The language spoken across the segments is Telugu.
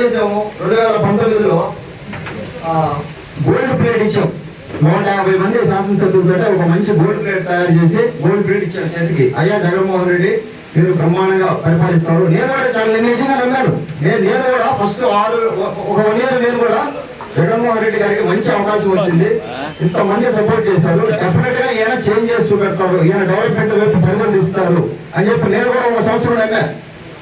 చేసాము? రెండు వేల పంతొమ్మిదిలో గోల్డ్ ప్లేట్ ఇచ్చాం. నూట యాభై మంది శాసనసభ్యులతో ఒక మంచి గోల్డ్ ప్లేట్ తయారు చేసి గోల్డ్ ప్లేట్ ఇచ్చాం చేతికి. అయ్యా జగన్మోహన్ రెడ్డి మీరు బ్రహ్మాండంగా పరిపాలిస్తారు. నేను కూడా చాలా నిజంగా నమ్మాను. నేను నేను కూడా ఫస్ట్ ఆరు ఒక వన్ ఇయర్ నేను కూడా జగన్మోహన్ రెడ్డి గారికి మంచి అవకాశం వచ్చింది. ఇంతమంది సపోర్ట్ చేశారు. డెఫినెట్గా ఈయన చేంజ్ చేసి చూపెడతారు. ఈయన డెవలప్మెంట్ వైపు పరుగులు అని చెప్పి నేను కూడా ఒక సంవత్సరం నమ్మా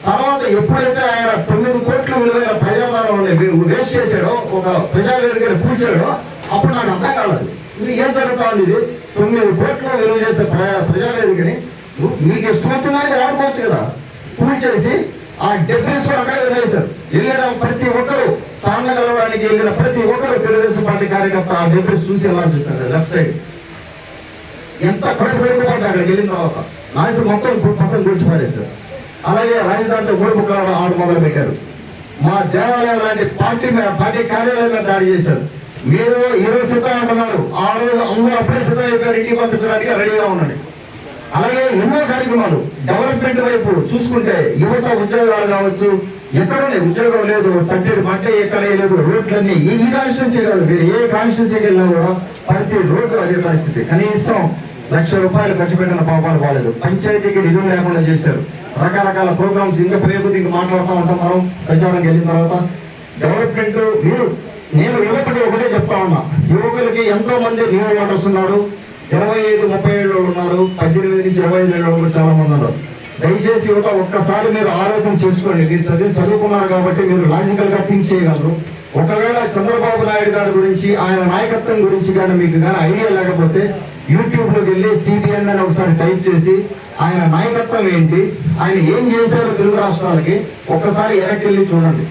తర్వాత ఎప్పుడైతే ఆయన తొమ్మిది కోట్ల విలువైన ప్రజాదానాన్ని వేస్ట్ చేశాడో ఒక ప్రజావేదికని కూర్చాడో అప్పుడు నాకు అర్థం కాలేదు. ఇది ఏం జరుగుతుంది ఇది? తొమ్మిది కోట్ల విలువ చేసే ప్రజా ప్రజావేదికని మీకు ఇష్టం వచ్చిన దానికి వాడుకోవచ్చు కదా. కూల్చేసి ఆ డెబ్రిస్ కూడా అక్కడే వదిలేశారు. వెళ్ళిన ప్రతి ఒక్కరు సాన్న కలవడానికి వెళ్ళిన ప్రతి ఒక్కరు తెలుగుదేశం పార్టీ కార్యకర్త ఆ డెబ్రిస్ చూసి ఎలా చూస్తారు? Left side. ఎంత కడుపు దొరికిపోతుంది అక్కడికి వెళ్ళిన తర్వాత నాసి మొత్తం మొత్తం గుడిచిపారేశారు అలాగే రాజధానితో మూడు ముక్కలు ఆడు మొదలు పెట్టారు. మా దేవాలయం లాంటి పార్టీ పార్టీ కార్యాలయం మీద దాడి చేశారు. మీరు ఇరవై సిద్ధం అంటున్నారు ఆ రోజు అందరూ అప్పుడే సిద్ధం అయిపోయారు. ఇంటికి పంపించడానికి రెడీగా ఉండండి. అలాగే ఎన్నో కార్యక్రమాలు. డెవలప్మెంట్ వైపు చూసుకుంటే యువత ఉద్యోగాలు కావచ్చు ఎక్కడ ఉద్యోగం లేదు తట్టేడు బట్ట ఎక్కడ లేదు రోడ్లన్నీ ఈ ఈ కాన్స్టిట్యూన్సీ కాదు. మీరు ఏ కాన్స్టిట్యూన్సీకి వెళ్ళినా కూడా ప్రతి రోడ్డు అదే పరిస్థితి. కనీసం లక్ష రూపాయలు ఖర్చు పెట్టిన పాపాలు బాలేదు పంచాయతీకి నిధులు లేకుండా చేశారు. రకరకాల ప్రోగ్రామ్స్ ఇంకా పోయే కొద్ది ఇంకా మాట్లాడుతూ ఉంటాం మనం. ప్రచారంకి వెళ్ళిన తర్వాత డెవలప్మెంట్ మీరు నేను యువతకి ఒకటే చెప్తా ఉన్నా. యువకులకి ఎంతో మంది న్యూ ఓటర్స్ ఉన్నారు. ఇరవై ఐదు ముప్పై ఏళ్ళు ఉన్నారు. పద్దెనిమిది నుంచి ఇరవై ఐదు ఏళ్ళు కూడా చాలా మంది ఉన్నారు. దయచేసి యువత ఒక్కసారి మీరు ఆలోచన చేసుకోండి. మీరు చదివి చదువుకున్నారు కాబట్టి మీరు లాజికల్గా థింక్ చేయగలరు. ఒకవేళ చంద్రబాబు నాయుడు గారి గురించి ఆయన నాయకత్వం గురించి కానీ మీకు కానీ ఐడియా లేకపోతే యూట్యూబ్లోకి వెళ్ళి సిబిఎన్ అని ఒకసారి టైప్ చేసి ఆయన నాయకత్వం ఏంటి ఆయన ఏం చేశారో తెలుగు రాష్ట్రాలకి ఒక్కసారి వెనక్కి వెళ్ళి చూడండి.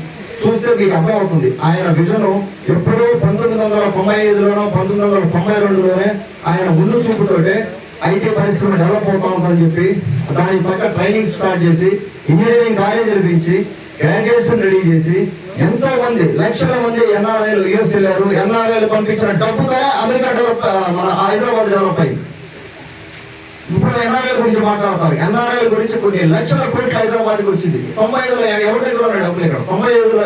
చూస్తే మీకు అర్థమవుతుంది. ఆయన విజను ఎప్పుడో పంతొమ్మిది వందల తొంభై ఐదులోనో పంతొమ్మిది వందల తొంభై రెండులోనే ఆయన ముందు చూపుతోటే ఐటీ పరిశ్రమ డెవలప్ అవుతా ఉందని చెప్పి దానికి తగ్గ ట్రైనింగ్ స్టార్ట్ చేసి ఇంజనీరింగ్ కాలేజీలు పెంచి గ్రాడ్యుయేషన్ రెడీ చేసి ఎంతో మంది లక్షల మంది ఎన్ఆర్ఐలు యూఎస్ వెళ్ళారు ఎన్ఆర్ఐలు పంపించిన డబ్బుతో అమెరికా డెవలప్ మన హైదరాబాద్ డెవలప్ అయింది. ఎన్ఆర్ఐల గురించి మాట్లాడతారు. ఎన్ఆర్ఐల గురించి కొన్ని లక్షల కోట్లు హైదరాబాద్కి వచ్చింది. తొంభై ఐదులో ఎవరి దగ్గర ఉన్నాయి డబ్బులు ఇక్కడ తొంభై ఐదులో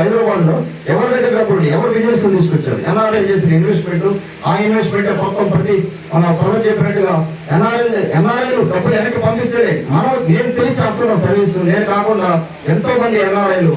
హైదరాబాద్లో ఎవరి దగ్గర డబ్బులు ఎవరు బిజినెస్ తీసుకొచ్చారు? ఎన్ఆర్ఐ చేసిన ఇన్వెస్ట్మెంట్ ఆ ఇన్వెస్ట్మెంట్ మొత్తం ప్రతి మన ప్రజలు చెప్పినట్టుగా ఎన్ఆర్ఐ ఎన్ఆర్ఐలు డబ్బులు వెనక్కి పంపిస్తేనే మనం నేను తెలిసి చేస్తున్నాం సర్వీస్ నేను కాకుండా ఎంతో మంది ఎన్ఆర్ఐలు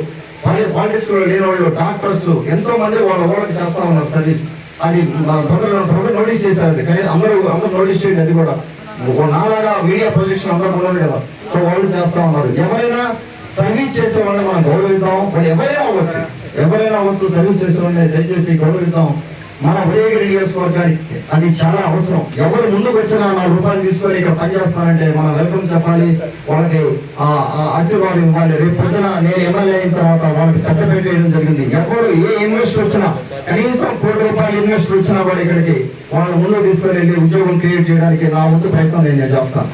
పాలిటిక్స్లో లేని వాళ్ళు డాక్టర్స్ ఎంతో మంది వాళ్ళ ఓడకి చేస్తా ఉన్నారు సర్వీస్ అది ప్రజలు ప్రజలు నోటీస్ చేశారు. అది కానీ అందరూ అందరూ నోటీస్ చేయండి అది కూడా. నాలాగా మీడియా ప్రొజెక్షన్ అందరూ ఉండదు కదా. సో వాళ్ళు చేస్తా ఉన్నారు. ఎవరైనా సర్వీస్ చేసే వాళ్ళని మనం గౌరవిద్దాం. వాళ్ళు ఎవరైనా అవ్వచ్చు. ఎవరైనా అవ్వచ్చు సర్వీస్ చేసే వాళ్ళని దయచేసి గౌరవిద్దాం. మన ఉదయగిరి నియోజకవర్గానికి అది చాలా అవసరం. ఎవరు ముందుకు వచ్చినా నాలుగు రూపాయలు తీసుకొని ఇక్కడ పనిచేస్తానంటే మనం వెల్కమ్ చెప్పాలి. వాళ్ళకి ఆ ఆ ఆశీర్వాదం ఇవ్వాలి. రేపు పొద్దున నేను ఎమ్మెల్యే అయిన తర్వాత వాళ్ళకి పెద్ద పేట వేయడం జరిగింది. ఎవరు ఏ ఇన్వెస్ట్ వచ్చినా కనీసం కోటి రూపాయలు ఇన్వెస్ట్ వచ్చినా కూడా ఇక్కడికి వాళ్ళ ముందు తీసుకొని వెళ్ళి ఉద్యోగం క్రియేట్ చేయడానికి నా ముందు ప్రయత్నం నేను చేస్తాను.